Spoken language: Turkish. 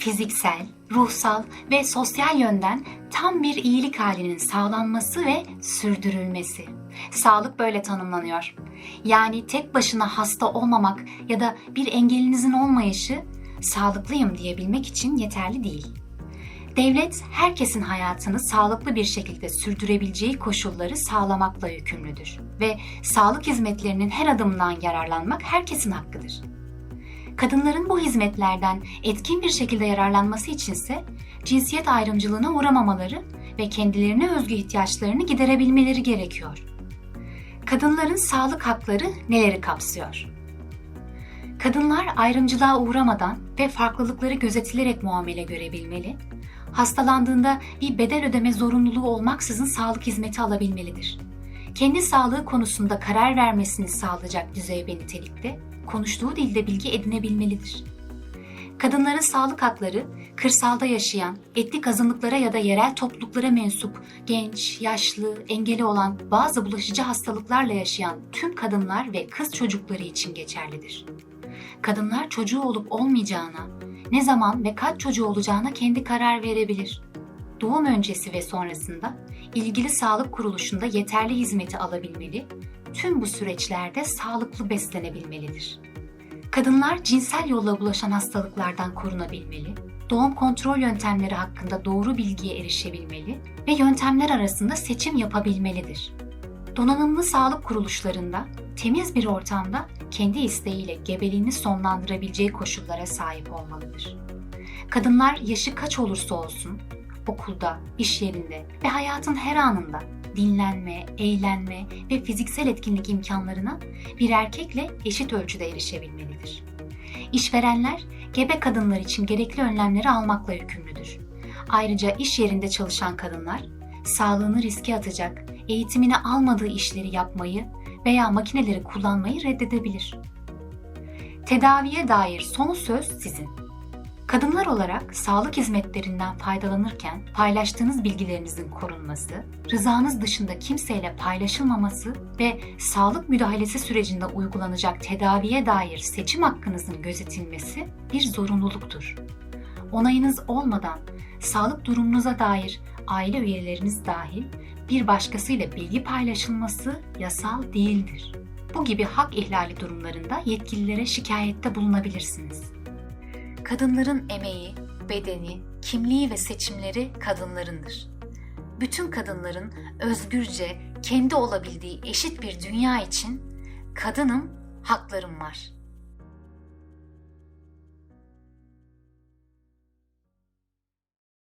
fiziksel, ruhsal ve sosyal yönden tam bir iyilik halinin sağlanması ve sürdürülmesi. Sağlık böyle tanımlanıyor. Yani tek başına hasta olmamak ya da bir engelinizin olmayışı sağlıklıyım diyebilmek için yeterli değil. Devlet herkesin hayatını sağlıklı bir şekilde sürdürebileceği koşulları sağlamakla yükümlüdür ve sağlık hizmetlerinin her adımından yararlanmak herkesin hakkıdır. Kadınların bu hizmetlerden etkin bir şekilde yararlanması içinse cinsiyet ayrımcılığına uğramamaları ve kendilerine özgü ihtiyaçlarını giderebilmeleri gerekiyor. Kadınların sağlık hakları neleri kapsıyor? Kadınlar ayrımcılığa uğramadan ve farklılıkları gözetilerek muamele görebilmeli, hastalandığında bir bedel ödeme zorunluluğu olmaksızın sağlık hizmeti alabilmelidir. Kendi sağlığı konusunda karar vermesini sağlayacak düzeyde nitelikte, konuştuğu dilde bilgi edinebilmelidir. Kadınların sağlık hakları, kırsalda yaşayan, etnik azınlıklara ya da yerel topluluklara mensup, genç, yaşlı, engeli olan bazı bulaşıcı hastalıklarla yaşayan tüm kadınlar ve kız çocukları için geçerlidir. Kadınlar çocuğu olup olmayacağına, ne zaman ve kaç çocuğu olacağına kendi karar verebilir. Doğum öncesi ve sonrasında ilgili sağlık kuruluşunda yeterli hizmeti alabilmeli, tüm bu süreçlerde sağlıklı beslenebilmelidir. Kadınlar cinsel yolla bulaşan hastalıklardan korunabilmeli, doğum kontrol yöntemleri hakkında doğru bilgiye erişebilmeli ve yöntemler arasında seçim yapabilmelidir. Donanımlı sağlık kuruluşlarında temiz bir ortamda kendi isteğiyle gebeliğini sonlandırabileceği koşullara sahip olmalıdır. Kadınlar yaşı kaç olursa olsun, okulda, iş yerinde ve hayatın her anında dinlenme, eğlenme ve fiziksel etkinlik imkanlarına bir erkekle eşit ölçüde erişebilmelidir. İşverenler gebe kadınlar için gerekli önlemleri almakla yükümlüdür. Ayrıca iş yerinde çalışan kadınlar sağlığını riske atacak, eğitimini almadığı işleri yapmayı veya makineleri kullanmayı reddedebilir. Tedaviye dair son söz sizin. Kadınlar olarak sağlık hizmetlerinden faydalanırken paylaştığınız bilgilerinizin korunması, rızanız dışında kimseyle paylaşılmaması ve sağlık müdahalesi sürecinde uygulanacak tedaviye dair seçim hakkınızın gözetilmesi bir zorunluluktur. Onayınız olmadan sağlık durumunuza dair aile üyeleriniz dahil bir başkasıyla bilgi paylaşılması yasal değildir. Bu gibi hak ihlali durumlarında yetkililere şikayette bulunabilirsiniz. Kadınların emeği, bedeni, kimliği ve seçimleri kadınlarındır. Bütün kadınların özgürce kendi olabildiği eşit bir dünya için kadınım, haklarım var.''